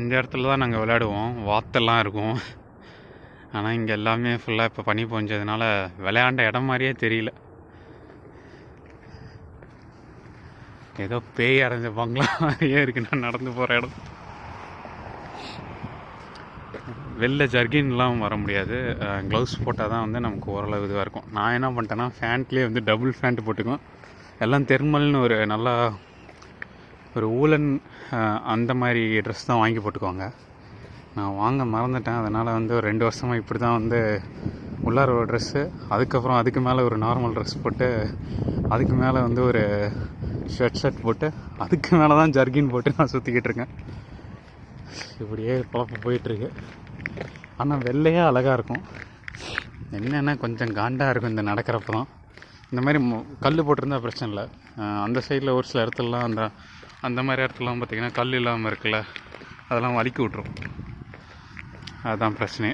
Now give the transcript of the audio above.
இந்த இடத்துல தான் நாங்கள் விளையாடுவோம். வாத்தெல்லாம் இருக்கும். ஆனால் இங்கே எல்லாமே ஃபுல்லாக இப்போ பனி பொஞ்சதுனால விளையாண்ட இடம் மாதிரியே தெரியல. ஏதோ பேய் அடைஞ்ச பங்களா மாதிரியே இருக்கு நான் நடந்து போகிற இடம். வெளில ஜர்கின்லாம் வர முடியாது. க்ளவுஸ் போட்டால் தான் வந்து நமக்கு ஓரளவு இதுவாக இருக்கும். நான் என்ன பண்ணிட்டேன்னா ஃபேண்ட்லேயே வந்து டபுள் ஃபேண்ட் போட்டுக்கும் எல்லாம் தெர்மல்னு ஒரு நல்லா ஒரு ஊலன் அந்த மாதிரி ட்ரெஸ் தான் வாங்கி போட்டுக்குவாங்க. நான் வாங்க மறந்துட்டேன். அதனால் வந்து ஒரு ரெண்டு வருஷமாக இப்படி தான் வந்து உள்ளார ஒரு ட்ரெஸ்ஸு அதுக்கப்புறம் அதுக்கு மேலே ஒரு நார்மல் ட்ரெஸ் போட்டு அதுக்கு மேலே வந்து ஒரு ஷர்ட் ஷர்ட் போட்டு அதுக்கு மேலே தான் ஜர்கின் போட்டு நான் சுற்றிக்கிட்டு இருக்கேன். இப்படியே குழப்ப போயிட்டுருக்கு ஆனால் வெள்ளையாக அழகாக இருக்கும். என்னென்னா கொஞ்சம் காண்டாக இருக்கும் இந்த நடக்கிறப்ப தான் இந்த மாதிரி கல் போட்டிருந்தா பிரச்சனை இல்லை. அந்த சைடில் ஒரு சில இடத்துலலாம் அந்த அந்த மாதிரி இடத்துலலாம் பார்த்திங்கன்னா கல் இல்லாமல் இருக்குல்ல அதெல்லாம் வலிக்கி விட்ரும் அதுதான் பிரச்சனை.